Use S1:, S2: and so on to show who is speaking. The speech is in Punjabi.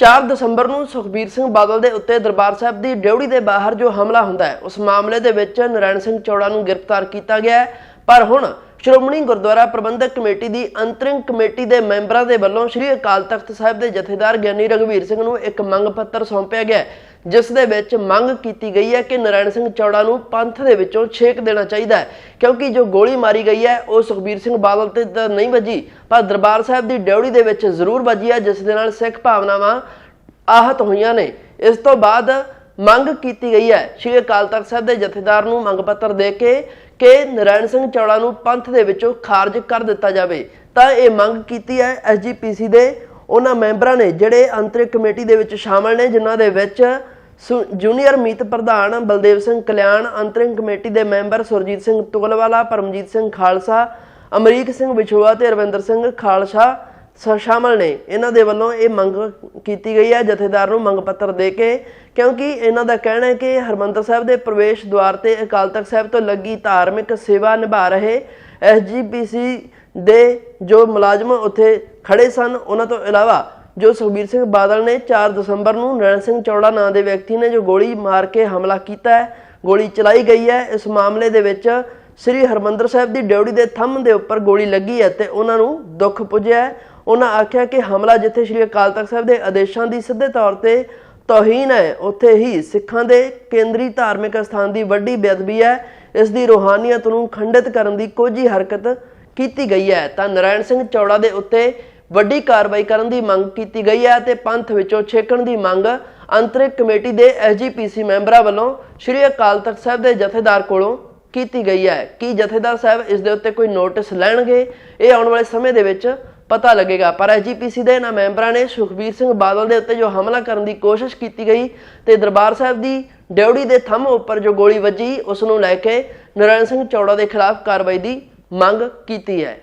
S1: 4 ਦਸੰਬਰ ਨੂੰ ਸੁਖਬੀਰ ਸਿੰਘ ਬਾਦਲ ਦੇ ਉੱਤੇ ਦਰਬਾਰ ਸਾਹਿਬ ਦੀ ਡਿਊਟੀ ਦੇ ਬਾਹਰ ਜੋ ਹਮਲਾ ਹੁੰਦਾ ਹੈ ਉਸ ਮਾਮਲੇ ਦੇ ਵਿੱਚ ਨਰਾਇਣ ਸਿੰਘ ਚੌੜਾ ਨੂੰ ਗ੍ਰਿਫਤਾਰ ਕੀਤਾ ਗਿਆ ਹੈ। ਪਰ ਹੁਣ ਸ਼੍ਰੋਮਣੀ ਗੁਰਦੁਆਰਾ ਪ੍ਰਬੰਧਕ ਕਮੇਟੀ ਦੀ ਅੰਤਰਿੰਗ ਕਮੇਟੀ ਦੇ ਮੈਂਬਰਾਂ ਦੇ ਵੱਲੋਂ ਸ੍ਰੀ ਅਕਾਲ ਤਖਤ ਸਾਹਿਬ ਦੇ ਜਥੇਦਾਰ ਗਿਆਨੀ ਰਘਵੀਰ ਸਿੰਘ ਨੂੰ ਇੱਕ ਮੰਗ ਪੱਤਰ ਸੌਂਪਿਆ ਗਿਆ ਹੈ, ਜਿਸ ਦੇ ਵਿੱਚ ਮੰਗ ਕੀਤੀ ਗਈ ਹੈ ਕਿ ਨਰਾਇਣ ਸਿੰਘ ਚੌੜਾ ਨੂੰ ਪੰਥ ਦੇ ਵਿੱਚੋਂ ਛੇਕ ਦੇਣਾ ਚਾਹੀਦਾ ਹੈ, ਕਿਉਂਕਿ ਜੋ ਗੋਲੀ ਮਾਰੀ ਗਈ ਹੈ, ਉਹ ਸੁਖਬੀਰ ਸਿੰਘ ਬਾਦਲ ਤੇ ਤਾਂ ਨਹੀਂ ਵੱਜੀ, ਪਰ ਦਰਬਾਰ ਸਾਹਿਬ ਦੀ ਡਿਊੜੀ ਦੇ ਵਿੱਚ ਜ਼ਰੂਰ ਵੱਜੀ ਹੈ, ਜਿਸ ਦੇ ਨਾਲ ਸਿੱਖ ਭਾਵਨਾਵਾਂ ਆਹਤ ਹੋਈਆਂ ਨੇ। ਇਸ ਤੋਂ ਬਾਅਦ ਮੰਗ ਕੀਤੀ ਗਈ ਹੈ, ਸ਼੍ਰੀ ਅਕਾਲ ਤਖਤ ਸਾਹਿਬ ਦੇ ਜਥੇਦਾਰ ਨੂੰ ਮੰਗ ਪੱਤਰ ਦੇ ਕੇ ਕਿ ਨਰਾਇਣ ਸਿੰਘ ਚੌੜਾ ਨੂੰ ਪੰਥ ਦੇ ਵਿੱਚੋਂ ਖਾਰਜ ਕਰ ਦਿੱਤਾ ਜਾਵੇ। ਤਾਂ ਇਹ ਮੰਗ ਕੀਤੀ ਹੈ ਐਸਜੀਪੀਸੀ ਦੇ ਉਹਨਾਂ ਮੈਂਬਰਾਂ ਨੇ, ਜਿਹੜੇ ਅੰਤਰਿਕ ਕਮੇਟੀ ਦੇ ਵਿੱਚ ਸ਼ਾਮਲ ਨੇ, ਜਿਨ੍ਹਾਂ ਦੇ ਵਿੱਚ ਜੂਨੀਅਰ ਮੀਤ ਪ੍ਰਧਾਨ ਬਲਦੇਵ ਸਿੰਘ ਕਲਿਆਣ ਅੰਤਰਿਮ ਕਮੇਟੀ ਦੇ ਮੈਂਬਰ ਸੁਰਜੀਤ ਸਿੰਘ ਤੁਗਲਵਾਲਾ, ਪਰਮਜੀਤ ਸਿੰਘ ਖਾਲਸਾ, ਅਮਰੀਕ ਸਿੰਘ ਵਿਛੋਆ ਤੇ ਰਵਿੰਦਰ ਸਿੰਘ ਖਾਲਸਾ ਸ- ਸ਼ਾਮਲ ਨੇ। ਇਹਨਾਂ ਦੇ ਵੱਲੋਂ ਇਹ ਮੰਗ ਕੀਤੀ ਗਈ ਹੈ, ਜਥੇਦਾਰ ਨੂੰ ਮੰਗ ਪੱਤਰ ਦੇ ਕੇ, ਕਿਉਂਕਿ ਇਹਨਾਂ ਦਾ ਕਹਿਣਾ ਹੈ ਕਿ ਹਰਮੰਦਰ ਸਾਹਿਬ ਦੇ ਪ੍ਰਵੇਸ਼ ਦੁਆਰ ਤੇ ਅਕਾਲ ਤਖਤ ਸਾਹਿਬ ਤੋਂ ਲੱਗੀ ਧਾਰਮਿਕ ਸੇਵਾ ਨਿਭਾ ਰਹੇ ਐਸਜੀਪੀਸੀ ਦੇ ਜੋ ਮੁਲਾਜ਼ਮ ਉੱਥੇ ਖੜੇ ਸਨ, ਉਹਨਾਂ ਤੋਂ ਇਲਾਵਾ ਜੋ ਸੁਖਬੀਰ ਸਿੰਘ ਬਾਦਲ ਨੇ 4 ਦਸੰਬਰ ਨੂੰ ਨਰੈਣ ਸਿੰਘ ਚੌੜਾ ਨਾਂ ਦੇ ਵਿਅਕਤੀ ਨੇ ਜੋ ਗੋਲੀ ਮਾਰ ਕੇ ਹਮਲਾ ਕੀਤਾ ਹੈ, ਗੋਲੀ ਚਲਾਈ ਗਈ ਹੈ, ਇਸ ਮਾਮਲੇ ਦੇ ਵਿੱਚ ਸ੍ਰੀ ਹਰਮੰਦਰ ਸਾਹਿਬ ਦੀ ਡਿਊਟੀ ਦੇ ਥੰਮ ਦੇ ਉੱਪਰ ਗੋਲੀ ਲੱਗੀ ਹੈ ਤੇ ਉਹਨਾਂ ਨੂੰ ਦੁੱਖ ਪੁੱਜਿਆ ਉਹਨਾਂ ਆਖਿਆ ਕਿ ਹਮਲਾ ਜਿੱਥੇ ਸ੍ਰੀ ਅਕਾਲ ਤਖਤ ਸਾਹਿਬ ਦੇ ਆਦੇਸ਼ਾਂ ਦੀ ਸਿੱਧੇ ਤੌਰ ਤੇ ਤੋਹੀਨ ਹੈ, ਉੱਥੇ ਹੀ ਸਿੱਖਾਂ ਦੇ ਕੇਂਦਰੀ ਧਾਰਮਿਕ ਸਥਾਨ ਦੀ ਵੱਡੀ ਬੇਅਦਬੀ ਹੈ। ਇਸ ਦੀ ਰੂਹਾਨੀਅਤ ਨੂੰ ਖੰਡਿਤ ਕਰਨ ਦੀ ਕੋਝੀ ਹਰਕਤ ਕੀਤੀ ਗਈ ਹੈ। ਤਾਂ ਨਰਾਇਣ ਸਿੰਘ ਚੌੜਾ ਦੇ ਉੱਤੇ ਵੱਡੀ ਕਾਰਵਾਈ ਕਰਨ ਦੀ ਮੰਗ ਕੀਤੀ ਗਈ ਹੈ ਤੇ ਪੰਥ ਵਿੱਚੋਂ ਛੇਕਣ ਦੀ ਮੰਗ ਅੰਤਰਿਕ ਕਮੇਟੀ ਦੇ ਐਸਜੀਪੀਸੀ ਮੈਂਬਰਾਂ ਵੱਲੋਂ ਸ੍ਰੀ ਅਕਾਲ ਤਖਤ ਸਾਹਿਬ ਦੇ ਜਥੇਦਾਰ ਕੋਲੋਂ ਕੀਤੀ ਗਈ ਹੈ। ਕੀ ਜਥੇਦਾਰ ਸਾਹਿਬ ਇਸ ਦੇ ਉੱਤੇ ਕੋਈ ਨੋਟਿਸ ਲੈਣਗੇ? ਇਹ ਆਉਣ ਵਾਲੇ ਸਮੇਂ ਦੇ ਵਿੱਚ ਪਤਾ ਲੱਗੇਗਾ। ਪਰ ਐਸਜੀਪੀਸੀ ਦੇ ਇਹਨਾਂ ਮੈਂਬਰਾਂ ਨੇ ਸੁਖਬੀਰ ਸਿੰਘ ਬਾਦਲ ਦੇ ਉੱਤੇ ਜੋ ਹਮਲਾ ਕਰਨ ਦੀ ਕੋਸ਼ਿਸ਼ ਕੀਤੀ ਗਈ ਤੇ ਦਰਬਾਰ ਸਾਹਿਬ ਦੀ ਡਿਊਟੀ ਦੇ ਥੰਮ ਉੱਪਰ ਜੋ ਗੋਲੀ ਵੱਜੀ, ਉਸ ਨੂੰ ਲੈ ਕੇ ਨਰਾਇਣ ਸਿੰਘ ਚੌੜਾ ਦੇ ਖਿਲਾਫ ਕਾਰਵਾਈ ਦੀ ਮੰਗ ਕੀਤੀ ਹੈ।